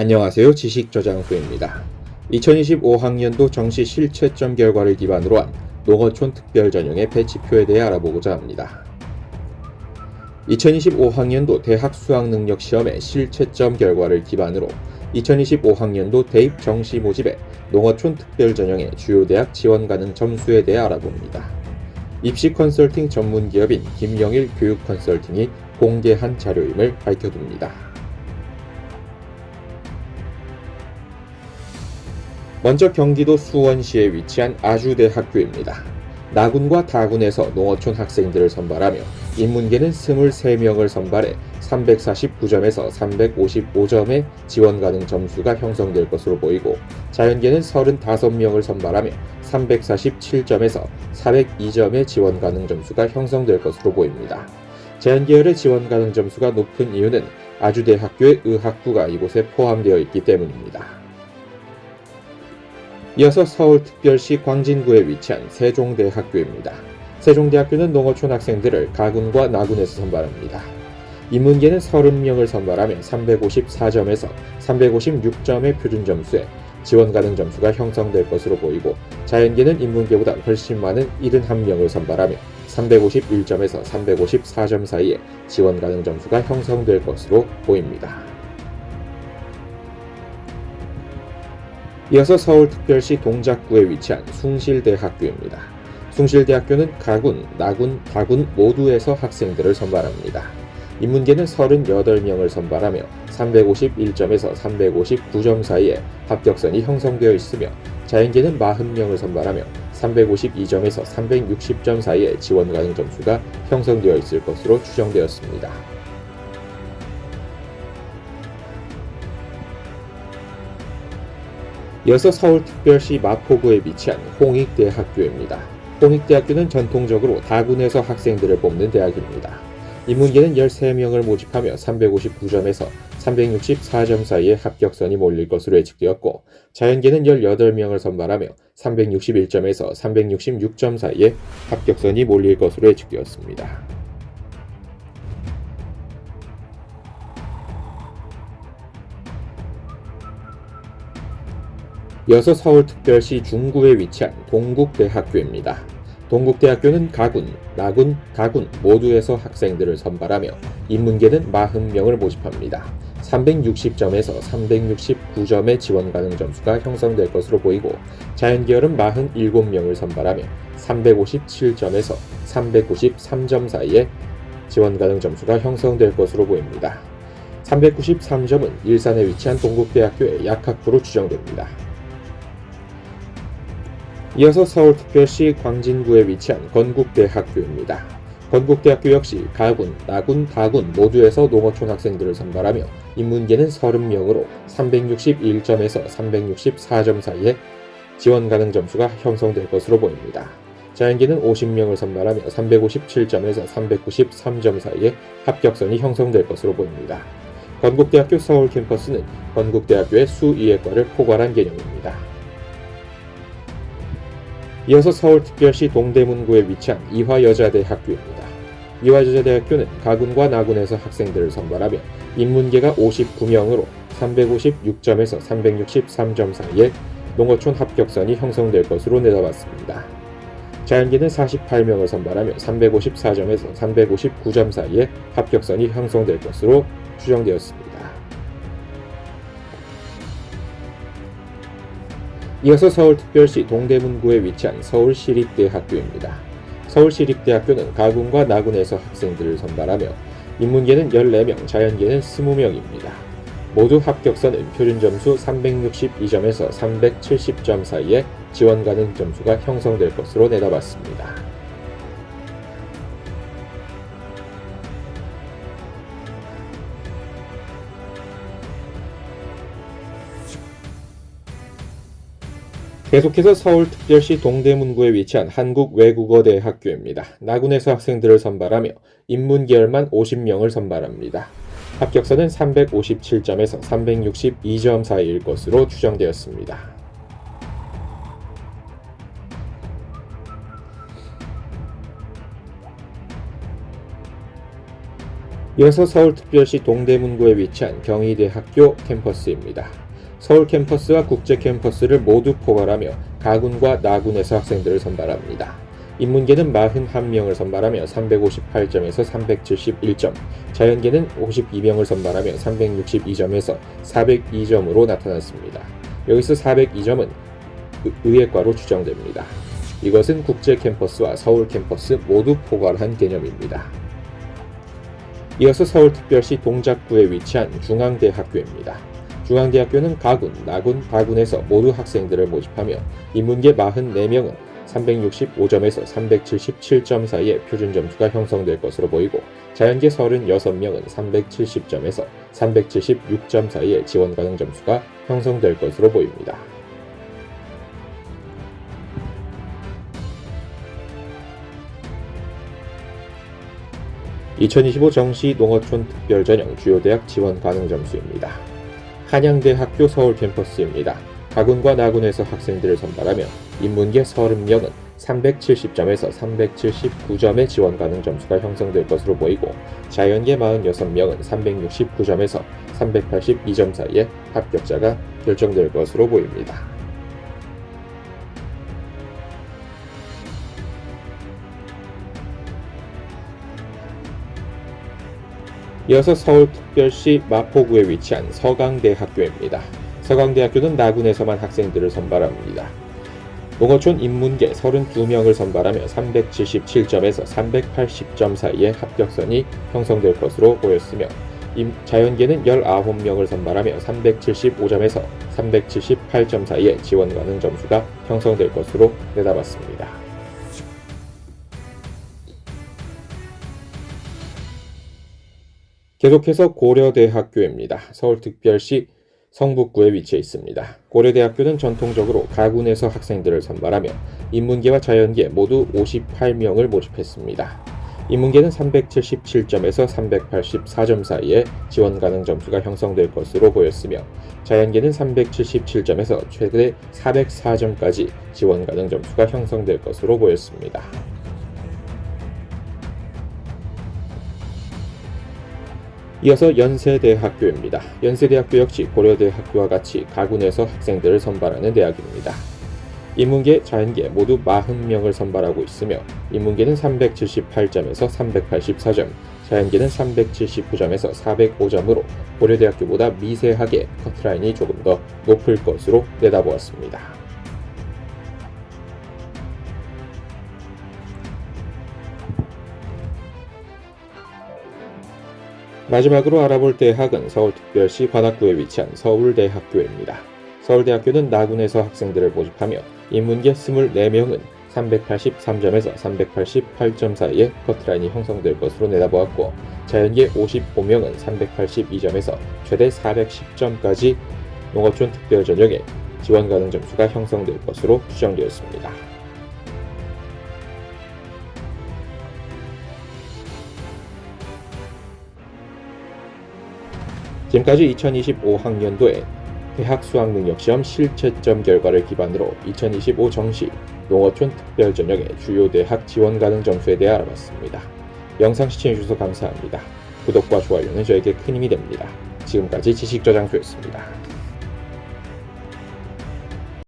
안녕하세요. 지식저장소입니다. 2025학년도 정시 실채점 결과를 기반으로 한 농어촌 특별 전형의 배치표에 대해 알아보고자 합니다. 2025학년도 대학 수학능력 시험의 실채점 결과를 기반으로 2025학년도 대입 정시 모집의 농어촌 특별 전형의 주요 대학 지원 가능 점수에 대해 알아봅니다. 입시 컨설팅 전문 기업인 김영일 교육 컨설팅이 공개한 자료임을 밝혀둡니다. 먼저 경기도 수원시에 위치한 아주대 학교입니다. 나군과 다군에서 농어촌 학생들을 선발하며 인문계는 23명을 선발해 349점에서 355점의 지원 가능 점수가 형성될 것으로 보이고 자연계는 35명을 선발하며 347점에서 402점의 지원 가능 점수가 형성될 것으로 보입니다. 자연계열의 지원 가능 점수가 높은 이유는 아주대 학교의 의학부가 이곳에 포함되어 있기 때문입니다. 이어서 서울특별시 광진구에 위치한 세종대학교입니다. 세종대학교는 농어촌 학생들을 가군과 나군에서 선발합니다. 인문계는 30명을 선발하며 354점에서 356점의 표준 점수에 지원 가능 점수가 형성될 것으로 보이고 자연계는 인문계보다 훨씬 많은 71명을 선발하며 351점에서 354점 사이에 지원 가능 점수가 형성될 것으로 보입니다. 이어서 서울특별시 동작구에 위치한 숭실대학교입니다. 숭실대학교는 가군, 나군, 다군 모두에서 학생들을 선발합니다. 인문계는 38명을 선발하며 351점에서 359점 사이에 합격선이 형성되어 있으며 자연계는 40명을 선발하며 352점에서 360점 사이에 지원 가능 점수가 형성되어 있을 것으로 추정되었습니다. 이어서 서울특별시 마포구에 위치한 홍익대학교입니다. 홍익대학교는 전통적으로 다군에서 학생들을 뽑는 대학입니다. 인문계는 13명을 모집하며 359점에서 364점 사이에 합격선이 몰릴 것으로 예측되었고 자연계는 18명을 선발하며 361점에서 366점 사이에 합격선이 몰릴 것으로 예측되었습니다. 이어서 서울특별시 중구에 위치한 동국대학교입니다. 동국대학교는 가군, 나군, 다군 모두에서 학생들을 선발하며 인문계는 40명을 모집합니다. 360점에서 369점의 지원 가능 점수가 형성될 것으로 보이고 자연계열은 47명을 선발하며 357점에서 393점 사이에 지원 가능 점수가 형성될 것으로 보입니다. 393점은 일산에 위치한 동국대학교의 약학부로 추정됩니다. 이어서 서울특별시 광진구에 위치한 건국대학교입니다. 건국대학교 역시 가군, 나군, 다군 모두에서 농어촌 학생들을 선발하며 인문계는 30명으로 361점에서 364점 사이에 지원 가능 점수가 형성될 것으로 보입니다. 자연계는 50명을 선발하며 357점에서 393점 사이에 합격선이 형성될 것으로 보입니다. 건국대학교 서울 캠퍼스는 건국대학교의 수의예과를 포괄한 개념입니다. 이어서 서울특별시 동대문구에 위치한 이화여자대학교입니다. 이화여자대학교는 가군과 나군에서 학생들을 선발하며 인문계가 59명으로 356점에서 363점 사이에 농어촌 합격선이 형성될 것으로 내다봤습니다. 자연계는 48명을 선발하며 354점에서 359점 사이에 합격선이 형성될 것으로 추정되었습니다. 이어서 서울특별시 동대문구에 위치한 서울시립대학교입니다. 서울시립대학교는 가군과 나군에서 학생들을 선발하며 인문계는 14명, 자연계는 20명입니다. 모두 합격선은 표준 점수 362점에서 370점 사이에 지원 가능 점수가 형성될 것으로 내다봤습니다. 계속해서 서울특별시 동대문구에 위치한 한국외국어대학교입니다. 나군에서 학생들을 선발하며 인문계열만 50명을 선발합니다. 합격선은 357점에서 362점 사이일 것으로 추정되었습니다. 이어서 서울특별시 동대문구에 위치한 경희대학교 캠퍼스입니다. 서울 캠퍼스와 국제 캠퍼스를 모두 포괄하며 가군과 나군에서 학생들을 선발합니다. 인문계는 41명을 선발하며 358점에서 371점, 자연계는 52명을 선발하며 362점에서 402점으로 나타났습니다. 여기서 402점은 의예과로 추정됩니다. 이것은 국제 캠퍼스와 서울 캠퍼스 모두 포괄한 개념입니다. 이어서 서울특별시 동작구에 위치한 중앙대학교입니다. 중앙대학교는 가군, 나군, 가군에서 모두 학생들을 모집하며 인문계 44명은 365점에서 377점 사이의 표준 점수가 형성될 것으로 보이고 자연계 36명은 370점에서 376점 사이의 지원 가능 점수가 형성될 것으로 보입니다. (2025) 정시 농어촌 특별전형 주요 대학 지원 가능 점수입니다. 한양대학교 서울 캠퍼스입니다. 가군과 나군에서 학생들을 선발하며 인문계 30명은 370점에서 379점의 지원 가능 점수가 형성될 것으로 보이고 자연계 46명은 369점에서 382점 사이에 합격자가 결정될 것으로 보입니다. 이어서 서울특별시 마포구에 위치한 서강대학교입니다. 서강대학교는 나군에서만 학생들을 선발합니다. 농어촌 인문계 32명을 선발하며 377점에서 380점 사이의 합격선이 형성될 것으로 보였으며 자연계는 19명을 선발하며 375점에서 378점 사이의 지원 가능 점수가 형성될 것으로 내다봤습니다. 계속해서 고려대학교입니다. 서울특별시 성북구에 위치해 있습니다. 고려대학교는 전통적으로 가군에서 학생들을 선발하며 인문계와 자연계 모두 58명을 모집했습니다. 인문계는 377점에서 384점 사이에 지원 가능 점수가 형성될 것으로 보였으며 자연계는 377점에서 최대 404점까지 지원 가능 점수가 형성될 것으로 보였습니다. 이어서 연세대학교입니다. 연세대학교 역시 고려대학교와 같이 가군에서 학생들을 선발하는 대학입니다. 인문계, 자연계 모두 40명을 선발하고 있으며 인문계는 378점에서 384점, 자연계는 379점에서 405점으로 고려대학교보다 미세하게 커트라인이 조금 더 높을 것으로 내다보았습니다. 마지막으로 알아볼 대학은 서울특별시 관악구에 위치한 서울대학교입니다. 서울대학교는 나군에서 학생들을 모집하며 인문계 24명은 383점에서 388점 사이의 커트라인이 형성될 것으로 내다보았고 자연계 55명은 382점에서 최대 410점까지 농어촌 특별전형에 지원 가능 점수가 형성될 것으로 추정되었습니다. 지금까지 2025학년도에 대학 수학능력시험 실채점 결과를 기반으로 2025 정시 농어촌 특별전형의 주요 대학 지원 가능 점수에 대해 알아봤습니다. 영상 시청해주셔서 감사합니다. 구독과 좋아요는 저에게 큰 힘이 됩니다. 지금까지 지식저장소였습니다.